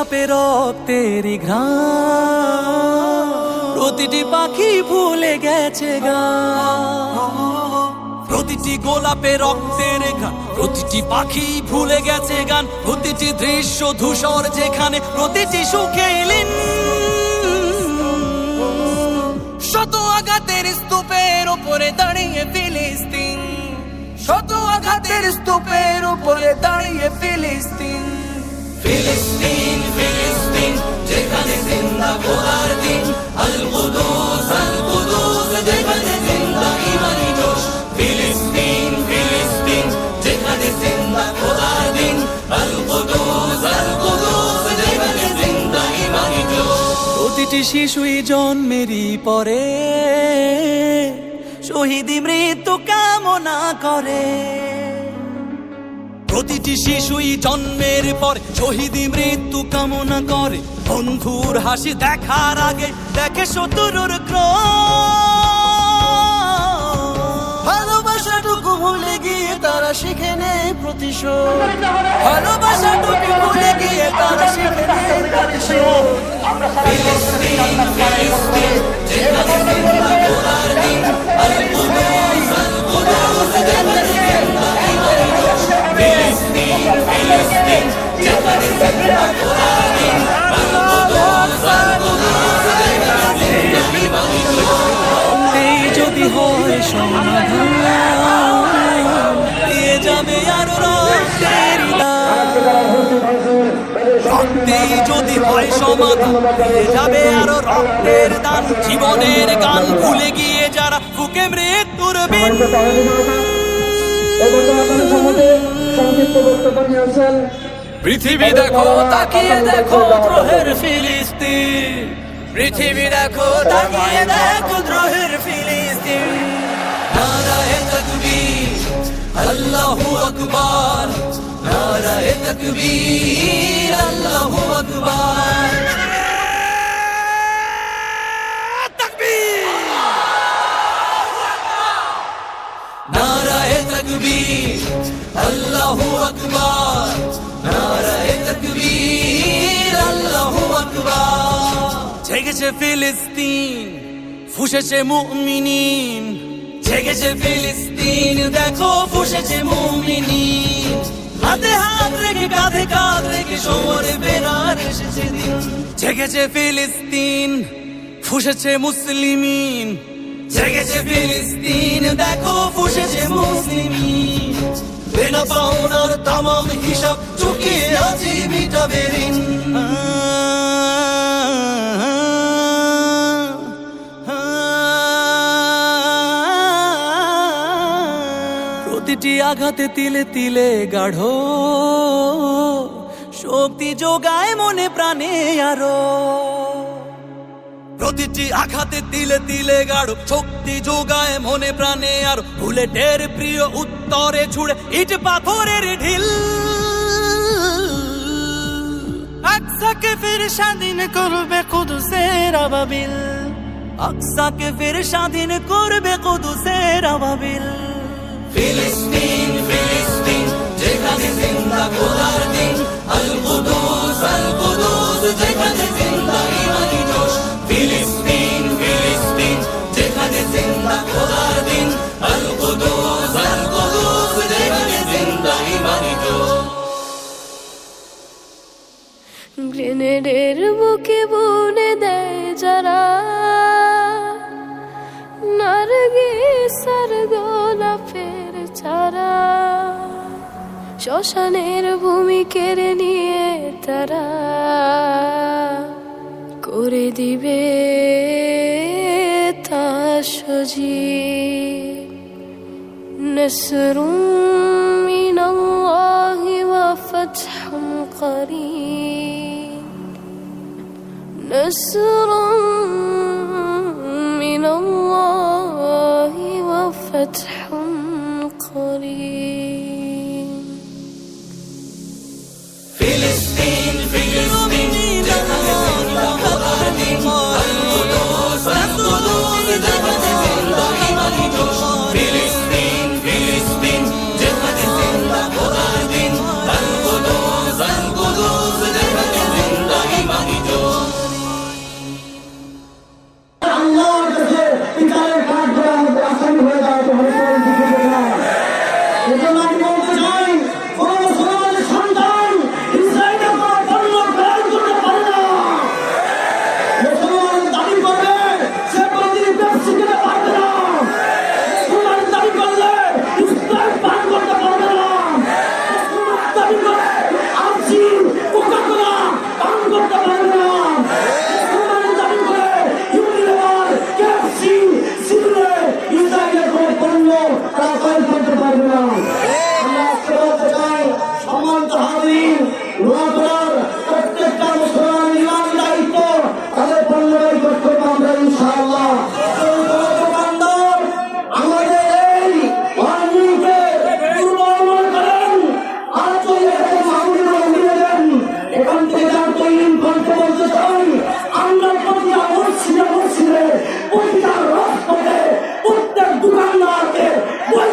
গোলাপের রক্তের ঘ্রাণ। প্রতিটি পাখি ভুলে গেছে গা। প্রতিটি গোলাপে রক্তের গান প্রতিটি পাখি ভুলে গেছে গান। প্রতিটি দৃশ্য ধূসর যেখানে প্রতিটি সুখে এলেন শত আঘাতের স্তূপের উপরে দাঁড়িয়ে ফিলিস্তিন। শত আঘাতের স্তূপের উপরে দাঁড়িয়ে ফিলিস্তিন। ফিলিস্তিন ফিলিস্তিন যেখানে শিশুই জন্মেরই পরে শহীদি মৃত্যু কামনা করে। প্রতিটি শিশুই জন্মের পর শহীদি মৃত্যু কামনা করে। বন্ধুর হাসি দেখার আগে দেখে শত্রুর ক্রোধ। ভালোবাসাটুকু ভুলে গিয়ে তারা শিখে নেয় প্রতিশোধ। ভালোবাসাটুকু ভুলে গিয়ে তারা শিখে নেয় প্রতিশোধ। যদি হয় সমাধান যাবে আরও রক্তের যদি হয় সমাধান দিয়ে দান। জীবনের গান ভুলে গিয়ে যারা ফুকে মৃত্যুর সংক্ষিপ্ত বক্তব্য নিয়েছেন পৃথিবী দেখো, তাকিয়ে দেখো দ্রোহের ফিলিস্তিন। পৃথিবী দেখো, তাকিয়ে দেখো দ্রোহের ফিলিস্তিন। নারায়ে তাকবীর, আল্লাহু আকবার। নারায়ে তাকবীর, আল্লাহু আকবার। নারায়ে তাকবীর, আল্লাহু আকবার। জেগেছে ফিলিস্তিন, ফুসেছে মুমিনিন। জেগেছে ফিলিস্তিন, দেখো ফুসেছে মুমিনিন। হাতে হাত রেখে, কাঁধে কাঁধ রেখে সমরে বেরার এসেছে দিন। জেগেছে ফিলিস্তিন, ফুসেছে মুসলিমিন। জেগেছে ফিলিস্তিন, দেখো ফুসেছে মুসলিমিন। বেনা পাওনার তামাম হিসাব চুকিয়ে আজি মিটাবে ঋণ প্রতিটি আঘাতে তিলে তিলে গাঢ়। শক্তি যোগায় মনে প্রাণে আরও। প্রতিটি আঘাতে তিলে তিলে গাঢ় শক্তি যোগায় মনে প্রাণে আর। বুলেটের প্রিয় উত্তরে ছুড়ে ইট পাথরের ঢিল। আকসাকে ফির স্বাধীন করবে কুদুসের আবাবিল। আকসাকে ফির স্বাধীন করবে কুদুসের আবাবিল। ফিলিস্তিন ফিলিস্তিন, যেখানে জিন্দা খোদার দিন। আল কুদুস আল কুদুস, যেখানে জিন্দা শ্মশানের ভূমি কেড়ে নিয়ে তারা করে দিবে তা সজি نصر من الله وفتح قريب نصر من الله وفتح I'm not What?